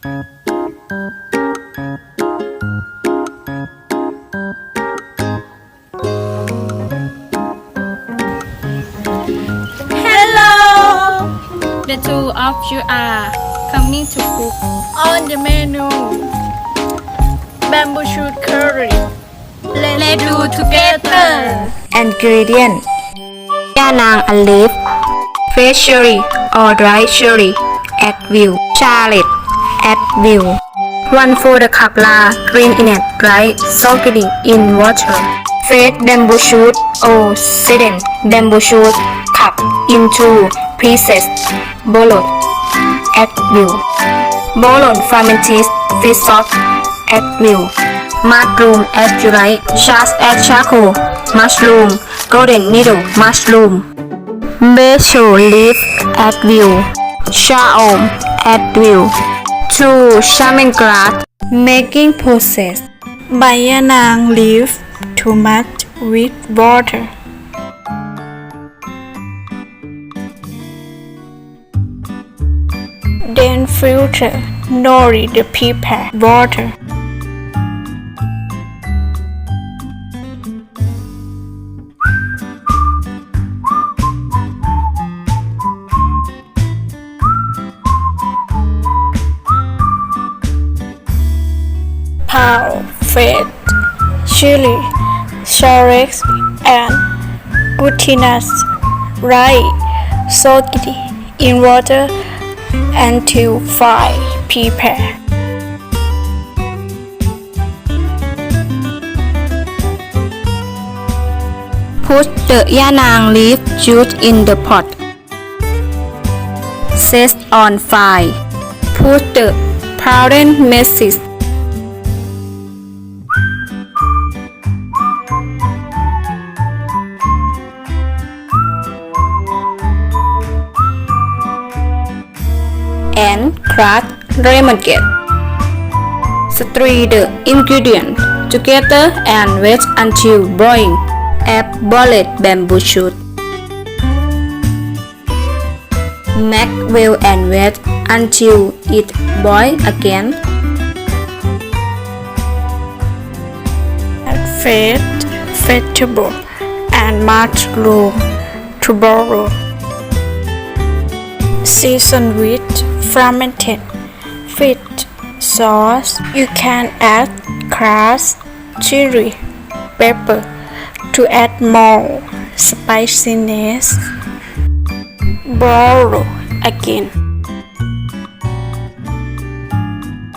Hello! The two of you are coming to cook on the menu bamboo shoot curry. Let's do together. Ingredient Yanang and leaf, fresh cherry or dried cherry, add view, shallot add view. Run for the kapla green in it dry soaked in water. Fresh bamboo shoot or sitting bamboo shoot cut into pieces. Boiled add view. Boiled fermented fish sauce add view. Mushroom add you like sharks add charcoal. Mushroom golden needle mushroom. Basil leaf add view. Shaom at view to Lemongrass Making process Bayanang leaf to match with water. Then filter, nori the paper water. Carl, Fred, Shirley, Sharex, and Gutinas, Soak it in water until fry, prepare. Put the yanang leaf juice in the pot. Set on fire. Put the powdered messes cracked lemon cake. Stir the ingredients together and wait until boiling. Add boiled bamboo shoot. Make well and wait until it boils again. Add fat, vegetable, and mushroom to borrow. Season with fermented fish sauce. You can add crust, chili, pepper to add more spiciness. Borrow again.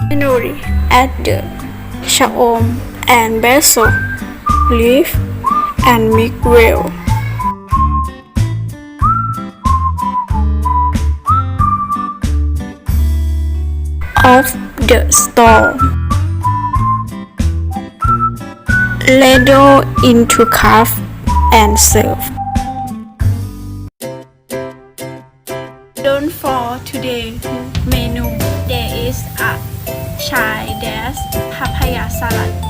Finally, add the shaom and basil leaf and mix well. Off the stove. Ladle into cup and serve. Don't for today menu there is a chai dash papaya salad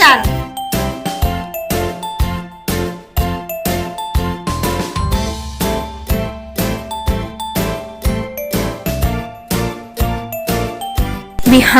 ชันบีไฮ